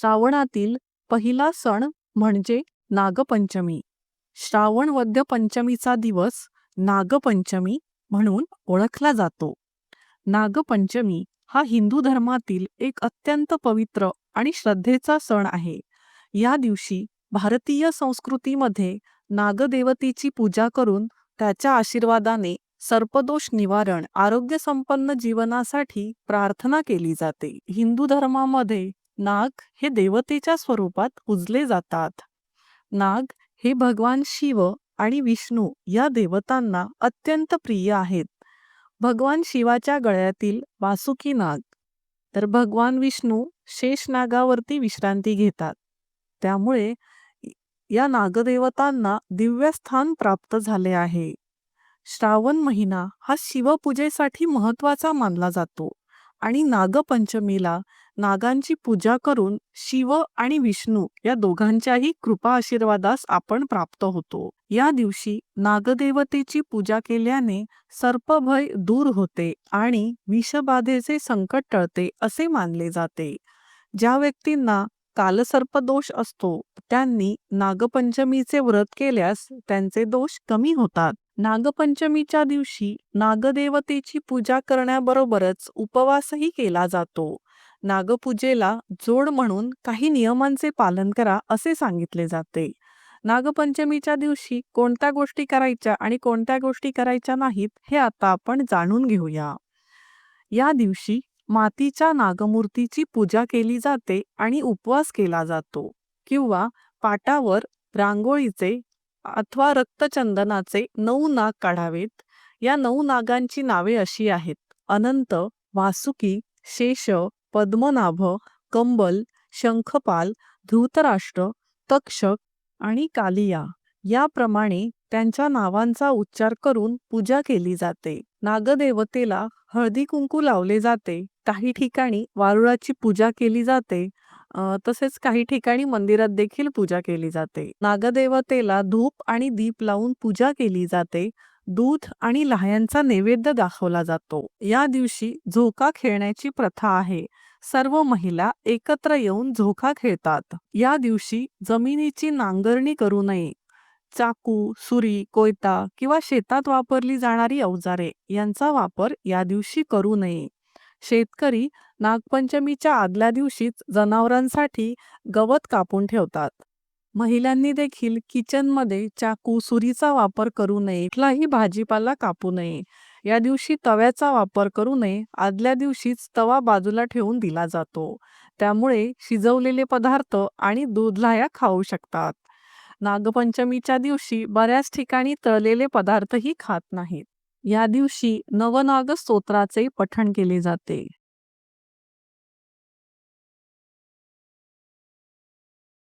श्रावणातील पहिला सण म्हणजे नागपंचमी. श्रावण वद्य पंचमीचा दिवस नागपंचमी म्हणून ओळखला जातो. नागपंचमी हा हिंदू धर्मातील एक अत्यंत पवित्र आणि श्रद्धेचा सण आहे. या दिवशी भारतीय संस्कृतीमध्ये नागदेवतेची पूजा करून त्याच्या आशीर्वादाने सर्पदोष निवारण आरोग्य संपन्न जीवनासाठी प्रार्थना केली जाते. हिंदू धर्मामध्ये नाग हे देवतेच्या स्वरूपात पूजले जातात. नाग हे भगवान शिव आणि विष्णू या देवतांना अत्यंत प्रिय आहेत. भगवान शिवाच्या गळ्यातील वासुकी नाग. तर भगवान विष्णू शेष नागावरती विश्रांती घेतात. त्यामुळे या नागदेवतांना दिव्य स्थान प्राप्त झाले आहे. श्रावण महिना हा शिवपूजेसाठी महत्त्वाचा मानला जातो. आणि नागपंचमीला नागांची पूजा करून शिव आणि विष्णू या दोघांच्याही कृपा आशीर्वादास आपण प्राप्त होतो. या दिवशी नागदेवतेची पूजा केल्याने सर्पभय दूर होते आणि विषबाधेचे संकट टळते असे मानले जाते. ज्या व्यक्तींना कालसर्प दोष असतो त्यांनी नागपंचमीचे व्रत केल्यास त्यांचे दोष कमी होतात. नागपंचमीच्या दिवशी नागदेवतेची पूजा करण्याबरोबरच उपवासही केला जातो. नागपूजेला जोड म्हणून काही नियमांचे पालन करा असे सांगितले जाते. नागपंचमीच्या दिवशी कोणत्या गोष्टी करायच्या आणि कोणत्या गोष्टी करायच्या नाहीत हे आता आपण जाणून घेऊया. या दिवशी मातीच्या नागमूर्तीची पूजा केली जाते आणि उपवास केला जातो किंवा पाटावर रांगोळीचे अथवा रक्तचंदनाचे नऊ नाग काढावेत. या नऊ नागांची नावे अशी आहेत. अनंत वासुकी शेष पद्मनाभ कंबल शंखपाल धृतराष्ट्र तक्षक आणि कालिया. याप्रमाणे त्यांच्या नावांचा उच्चार करून पूजा केली जाते. नागदेवतेला हळदी कुंकू लावले जाते. काही ठिकाणी वारुळाची पूजा केली जाते. तसेच काही ठिकाणी मंदिरात देखील पूजा केली जाते. नागदेवतेला धूप आणि दीप लावून पूजा केली जाते. दूध आणि लाह्यांचा नैवेद्य दाखवला जातो. या दिवशी झोका खेळण्याची प्रथा आहे. सर्व महिला एकत्र येऊन झोका खेळतात. या दिवशी जमिनीची नांगरणी करू नये. चाकू सुरी कोयता किंवा शेतात वापरली जाणारी अवजारे यांचा वापर या दिवशी करू नये. शेतकरी नागपंचमीच्या आदल्या दिवशीच जनावरांसाठी गवत कापून ठेवतात. महिलांनी देखील किचनमध्ये चाकू सुरीचा वापर करू नये कुठलाही भाजीपाला कापू नये. या दिवशी तव्याचा वापर करू नये आदल्या दिवशीच तवा बाजूला ठेवून दिला जातो. त्यामुळे शिजवलेले पदार्थ आणि दूधलाया खाऊ शकतात. नागपंचमीच्या दिवशी बऱ्याच ठिकाणी तळलेले पदार्थही खात नाहीत. या दिवशी नवनाग स्तोत्राचे पठण केले जाते.